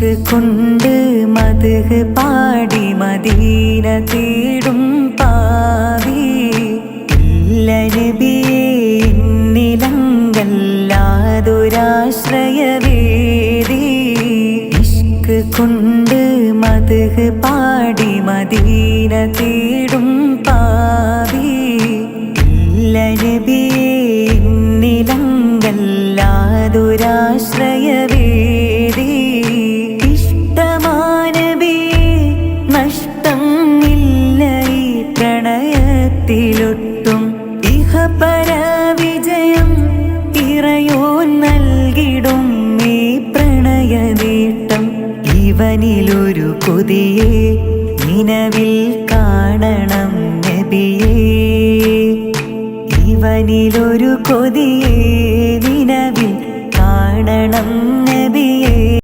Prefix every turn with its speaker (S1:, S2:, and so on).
S1: ഇഷ്ക് കൊണ്ട് മധുഹ് പാടി മദീന തേടും പാവി. ഇല്ല നബിയേ എന്നിലങ്കല്ലാതൊരാശ്രയവേദി ഇഷ്ക് കൊണ്ട് മധുഹ് പാടി മദീന തേടും പാവി. ഇല്ല നേട്ടം ഇവനിലൊരു പുതിയെ നിലവിൽ കാണണം നബിയെ. ഇവനിലൊരു പുതിയെ നിലവിൽ കാണണം